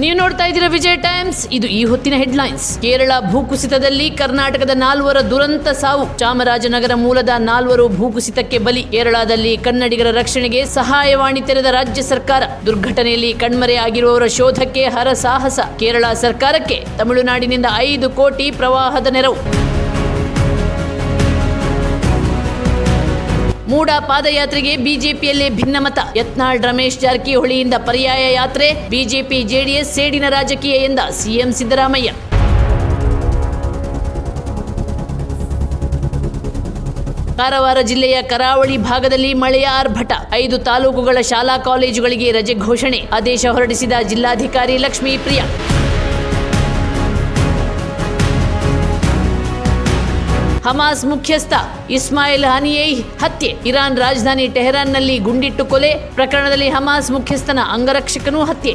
ನೀವು ನೋಡ್ತಾ ಇದ್ದೀರಾ ವಿಜಯ್ ಟೈಮ್ಸ್? ಇದು ಈ ಹೊತ್ತಿನ ಹೆಡ್ಲೈನ್ಸ್. ಕೇರಳ ಭೂಕುಸಿತದಲ್ಲಿ ಕರ್ನಾಟಕದ ನಾಲ್ವರ ದುರಂತ ಸಾವು. ಚಾಮರಾಜನಗರ ಮೂಲದ ನಾಲ್ವರು ಭೂಕುಸಿತಕ್ಕೆ ಬಲಿ. ಕೇರಳದಲ್ಲಿ ಕನ್ನಡಿಗರ ರಕ್ಷಣೆಗೆ ಸಹಾಯವಾಣಿ ತೆರೆದ ರಾಜ್ಯ ಸರ್ಕಾರ. ದುರ್ಘಟನೆಯಲ್ಲಿ ಕಣ್ಮರೆಯಾಗಿರುವವರ ಶೋಧಕ್ಕೆ ಹರಸಾಹಸ. ಕೇರಳ ಸರ್ಕಾರಕ್ಕೆ ತಮಿಳುನಾಡಿನಿಂದ ಐದು ಕೋಟಿ ಪ್ರವಾಹದ ನೆರವು. ಮೂಡ ಪಾದಯಾತ್ರೆಗೆ ಬಿಜೆಪಿಯಲ್ಲೇ ಭಿನ್ನಮತ. ಯತ್ನಾಳ್ ರಮೇಶ್ ಜಾರಕಿಹೊಳಿಯಿಂದ ಪರ್ಯಾಯ ಯಾತ್ರೆ, ಬಿಜೆಪಿ ಜೆಡಿಎಸ್ ಸೇಡಿನ ರಾಜಕೀಯ ಎಂದ ಸಿಎಂ ಸಿದ್ದರಾಮಯ್ಯ. ಕಾರವಾರ ಜಿಲ್ಲೆಯ ಕರಾವಳಿ ಭಾಗದಲ್ಲಿ ಮಳೆಯ ಆರ್ಭಟ. ಐದು ತಾಲೂಕುಗಳ ಶಾಲಾ ಕಾಲೇಜುಗಳಿಗೆ ರಜೆ ಘೋಷಣೆ. ಆದೇಶ ಹೊರಡಿಸಿದ ಜಿಲ್ಲಾಧಿಕಾರಿ ಲಕ್ಷ್ಮೀ ಹಮಾಸ್ ಮುಖ್ಯಸ್ಥ ಇಸ್ಮಾಯಿಲ್ ಹನಿಯೇ ಹತ್ಯೆ. ಇರಾನ್ ರಾಜಧಾನಿ ಟೆಹರಾನ್ನಲ್ಲಿ ಗುಂಡಿಟ್ಟು ಕೊಲೆ. ಪ್ರಕರಣದಲ್ಲಿ ಹಮಾಸ್ ಮುಖ್ಯಸ್ಥನ ಅಂಗರಕ್ಷಕನೂ ಹತ್ಯೆ.